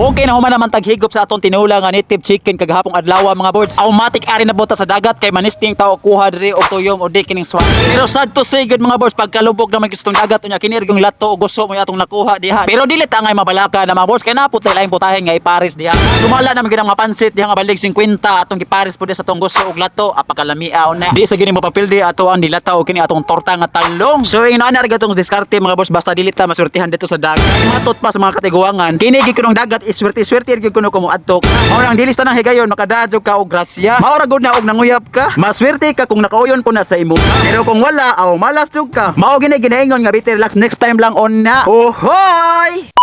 Okay na human naman taghigop sa atong tinula nga native chicken kagahapong adlaw mga boards. Automatic ari na buta sa dagat kay manisting tao kuha diri og tuyom o di kining swak. Pero sad to say good mga boards pagkalubog naman gustong dagat unya kini yung lato o gusto mo atong nakuha diha. Pero dili ta ngay mabalaka na mga boards kay napot na laing putahen nga iparis diha. Sumala naman ginang mapansit diha nga balik 50 atong giparis pud sa atong gusto og lato apakalamia na. Di sa gini mapapildi ato ang dilata o kini atong torta nga talong. So ing naa na gatong diskarte mga boss basta dili ta maswertihan dito sa dagat. Matot pa sa mga katiguangan. Kini gi kunong dagat iswerte-swerte gi kuno ko mo adto. Mao nang dilis tanang higayon makadadyo ka og grasya. Mao ra na og nanguyap ka. Maswerte ka kung nakauyon po na sa imo. Pero kung wala aw malas jud ka. Mao gini ginaingon nga bitter relax next time lang on na. Ohoy!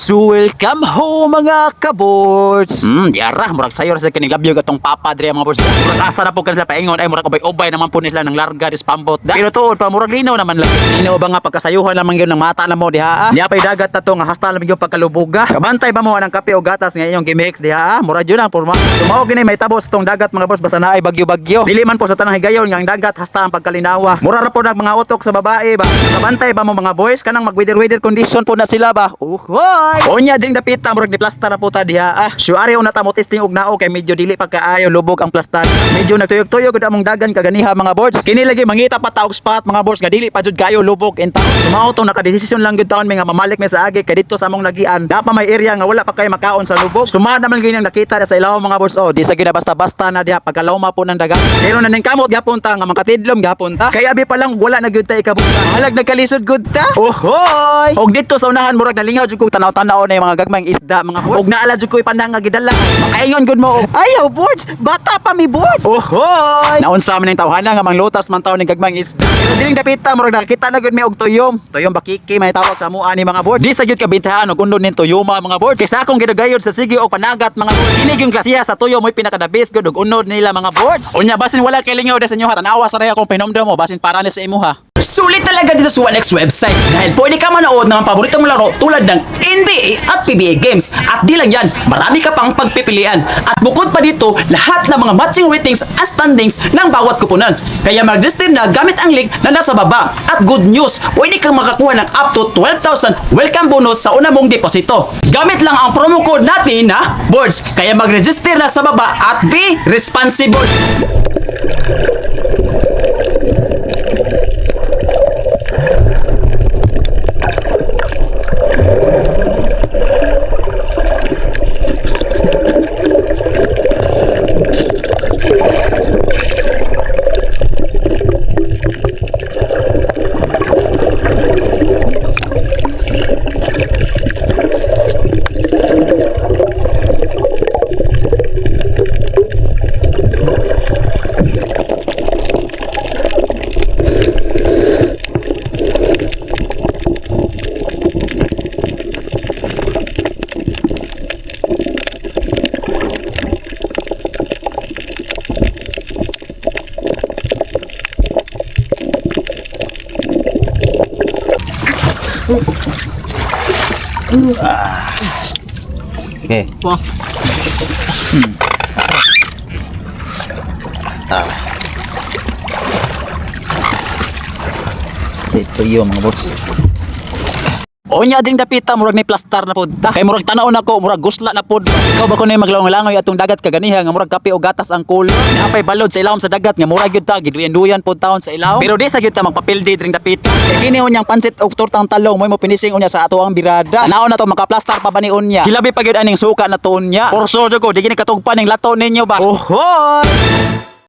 So welcome home mga kaboards. Hmm, yara, murag sayo sa kining labyo gatong papa dre mga boards. Murag asa na po kanila paingon ay murag ubay-ubay naman po nila ng larga dis pambot. Da. Pero tuod pa murag linaw naman lang. Linaw ba nga pagkasayuhan lamang gyud ng mata na mo diha. ah? Niya pay dagat ta to nga hasta lamang gyud pagkalubuga. Kabantay ba mo ng kape o gatas nga iyong gimix diha? ah? Murag yun ang porma. Sumao gini may tabos tong dagat mga boss basta naay bagyo-bagyo. Dili man po sa tanang higayon nga ang dagat hasta ang pagkalinawa. Mura ra po nag mga utok sa babae ba. Kabantay ba mo mga boys kanang mag weather weather condition po na sila ba. Uhoy! Onya ding dapita murag ni plasta na po ta diha. Ah, syuari una ta mo testing og nao kay medyo dili pa kaayo lubog ang plastar. Medyo nagtuyog-tuyog gud among dagan kaganiha mga boards. Kini lagi mangita pa ta og spot mga boards nga dili pa jud kayo lubog town. Sumao tong nakadesisyon lang gud taon may nga mamalik mi sa agi kay dito sa among lagian. Dapa may area nga wala pa kay makaon sa lubog. Sumad naman gyud nakita na sa ilaw mga boards. Oh, di sa gina basta-basta na diha pagkalawma po ng dagat. Pero naning kamot gyapon ta nga makatidlom gyapon ta. Kay abi pa lang wala na gyud ta ikabuta. Halag nagkalisod gud ta. Ohoy! Og dito sa unahan murag nalingaw jud ko tanaw-tanaw na yung mga gagmayng isda mga boards. Og naala jud ko ipandang nga gidala. Makaingon gud mo. Ayaw boards, bata pa mi boards. Ohoy! Naunsa man ning tawhana nga manglutas man taw ning gagmayng isda. Pero dining dapita murag nakita na gud mi og tuyom. Tuyom bakiki may tawag sa amuan ni mga boards. Di sa gyud kabintahan og undon nin tuyoma mga boards. Kaysa akong gidagayod sa sige og panagat mga boards. Kini yung klasiya sa tuyo mo'y pinakadabis gud og unod nila mga boards. Unya basin wala kay lingaw sa inyo ha tanawa sa raya kong pinomdom mo basin para ni sa imo ha. Sulit talaga dito sa 1x website dahil pwede ka manood ng mga paborito mong laro tulad ng NBA at PBA games. At di lang yan, marami ka pang pagpipilian. At bukod pa dito, lahat ng mga matching ratings at standings ng bawat kupunan. Kaya mag-register na gamit ang link na nasa baba. At good news, pwede kang makakuha ng up to 12,000 welcome bonus sa una mong deposito. Gamit lang ang promo code natin na BOARDS. Kaya mag-register na sa baba at be responsible. えうん。あえっとイオンの Onya ding dapita murag ni plastar na pod ta. Kay murag tanaw na ko, murag gusla na pod. Ikaw ba ko na maglangoy-langoy atong dagat kaganiha nga murag kape o gatas ang kulo. Napay balod sa ilawom sa dagat nga murag gyud ta giduyan-duyan pod taon sa ilaw. Pero di sa gyud ta magpapildi dring dapita. Kay kini unyang pansit og tortang talong mo mo pinising unya sa ato ang birada. Tanaw na to makaplastar pa ba ni unya. Hilabi pa gyud aning suka na to unya. Porso jud ko di gini katugpan ning lato ninyo ba. Ohoy!